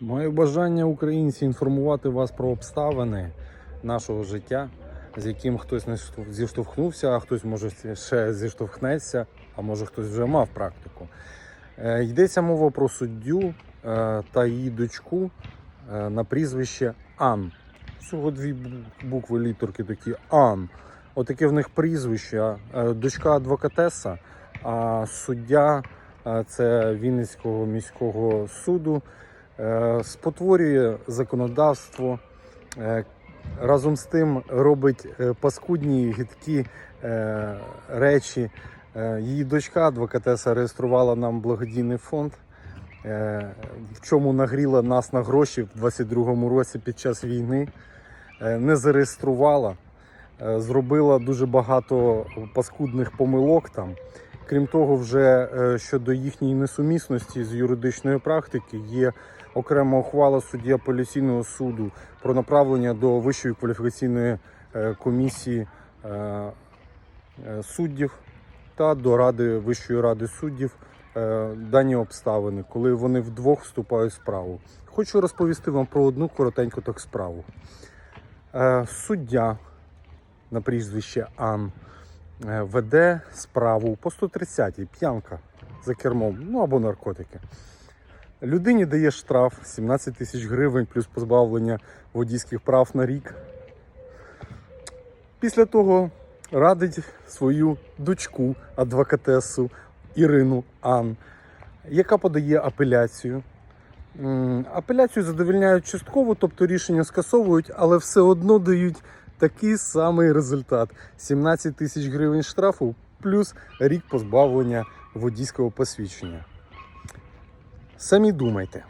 Маю бажання українці інформувати вас про обставини нашого життя, з яким хтось не зіштовхнувся, а хтось може ще зіштовхнеться, а може хтось вже мав практику. Е, Йдеться мова про суддю е, та її дочку е, на прізвище Ан. Всього дві букви літерки такі Ан. Отаке в них прізвище. Дочка адвокатеса, а суддя це Вінницького міського суду спотворює законодавство. е, Разом з тим робить е, паскудні гидкі е, речі. Е, Її дочка, адвокатеса, реєструвала нам благодійний фонд, е, в чому нагріла нас на гроші в 22-му році під час війни. Е, Не зареєструвала, е, зробила дуже багато паскудних помилок там. Крім того, вже е, щодо їхньої несумісності з юридичної практики є окрема ухвала судді апеляційного суду про направлення до Вищої кваліфікаційної е, комісії е, е, суддів та до Ради Вищої ради суддів дані обставини, коли вони вдвох вступають в справу. Хочу розповісти вам про одну коротеньку так справу. Суддя на прізвище Ан веде справу по 130-й п'янка за кермом, ну або наркотики. Людині дає штраф 17 тисяч гривень плюс позбавлення водійських прав на рік. Після того радить свою дочку, адвокатесу Ірину Ан, яка подає апеляцію. Апеляцію задовільняють частково, тобто рішення скасовують, але все одно дають такий самий результат: 17 тисяч гривень штрафу плюс рік позбавлення водійського посвідчення. Самі думайте.